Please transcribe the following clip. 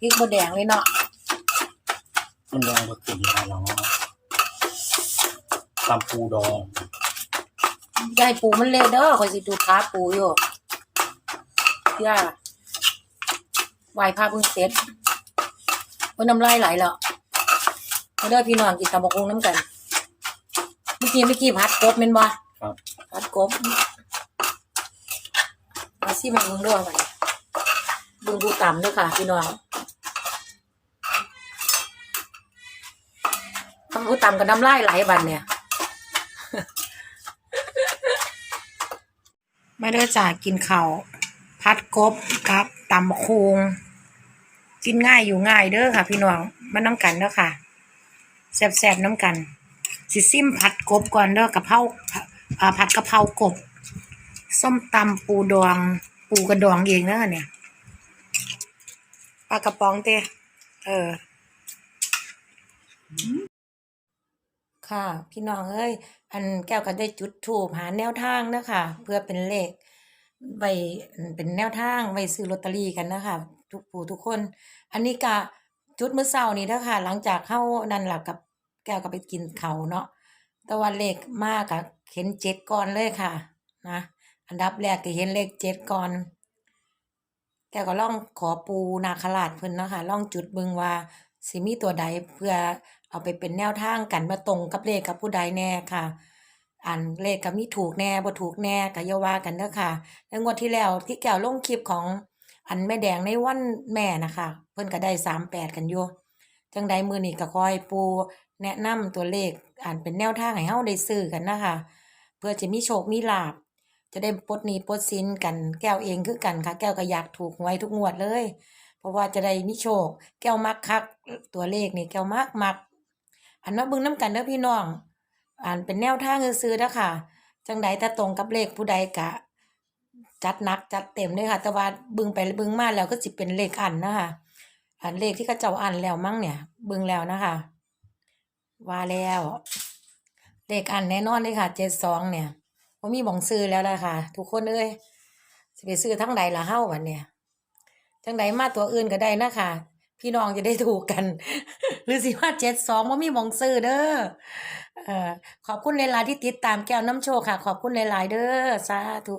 พริกบดแดงเลยเนาะมันยังบ่ติดมาเนาะตำปูดองยายปูมันเละเด้อคอยสิดูขาปูอยู่ย่าไหวพาเพิ่งเสร็จมันน้ำลายไหลแล้วมาเด้อพี่น้องกินตำบักหุ่งน้ำกันเมื่อกี้เมื่อกี้พัดกบแม่นบ่ครับพัดกบมาซิมาเบิ่งด้วยมันเบิ่งผู้ต่ำเด้วยค่ะ พี่น้อง ทำผู้ตำกับน้ำลายไหลบัดเนี่ยไม่ได้จากกินเข้าพัดกบกับตำบักคูงกินง่ายอยู่ง่ายเด้อค่ะ พี่น้องมันน้ำกันเด้อค่ะแซ่บๆน้ำกัน สิซิมผัดกบก่อนเด้อกะเพราผัดกะเพรากบ ส้มตำปูดอง ปูกระดองเองเด้อเนี่ยปลากระป๋องเต้เออ ค่ะ พี่น้องเอ้ย อันแก้วก็ได้จุดถูกหาแนวทางนะคะเพื่อเป็นเลขไว้เป็นแนวทางไว้ซื้อลอตเตอรี่กันนะคะทุกผู้ทุกคน อันนี้ก็จุดเมื้อเช้านี้เด้อค่ะหลังจากเข้านั่นหละกับแก้วก็ไปกินเขาเนาะต่ว่าเลขมากอะเห็นเจ็ดก่อนเลยค่ะนะอันดับแรกก็เห็นเลขเจ็ดก่อนแกก็ล่องขอปูนาคราชเพิ่นนะคะล่องจุดเบิงว่าสิมีตัวใดเพื่อ เอาไปเป็นแนวทางกันมาตรงกับเลขกับผู้ใดแน่ค่ะ อันเลขก็มีถูกแน่บ่ถูกแน่ก็ย่าว่ากันเด้อค่ะ แล้วงวดที่แล้วที่แก้วลงคลิปของอันแม่แดงในวันแม่นะคะ เพิ่นก็ได้38กันอยู่จังใดมือนี้ก็ขอให้ปูแนะนำตัวเลขอันเป็นแนวทางให้เฮาได้ซื้อกันนะคะ เพื่อจะมีโชคมีลาภจะได้ปลดหนี้ปลดสินกันแก้วเองคือกันค่ะ แก้วก็อยากถูกหวยทุกงวดเลย เพราะว่าจะได้มีโชค แก้วมักคักตัวเลขนี่แก้วมักมัก อันว่าเบิ่งน้ำกันเด้อพี่น้องอ่านเป็นแนวทางซื้อๆเด้อค่ะ จังใดถ้าตรงกับเลขผู้ใดกะ จัดนักจัดเต็มเลยค่ะ แต่ว่าบิ่งไปบิ่งมาแล้วก็สิเป็นเลขอันนะคะอันเลขที่เขาเจ้าอันแล้วมั้งเนี่ยบิ่งแล้วนะคะ ว่าแล้ว เลขอันแน่นอนเลยค่ะ72เนี่ยบ่มีหม่องซื้อแล้วละค่ะ ทุกคนเอ้ยสิไปซื้อทั้งใดละเฮ้าบัดเนี่ยจังใดมาตัวอื่นก็ได้นะคะ พี่น้องจะได้ถูกกัน หรือสิว่าเจ็ดสองว่ามีมองซื้อเด้อเออขอบคุณเลายๆที่ติดตามแก้วน้ำโชว์ค่ะ ขอบคุณเลายๆเด้อสาธุ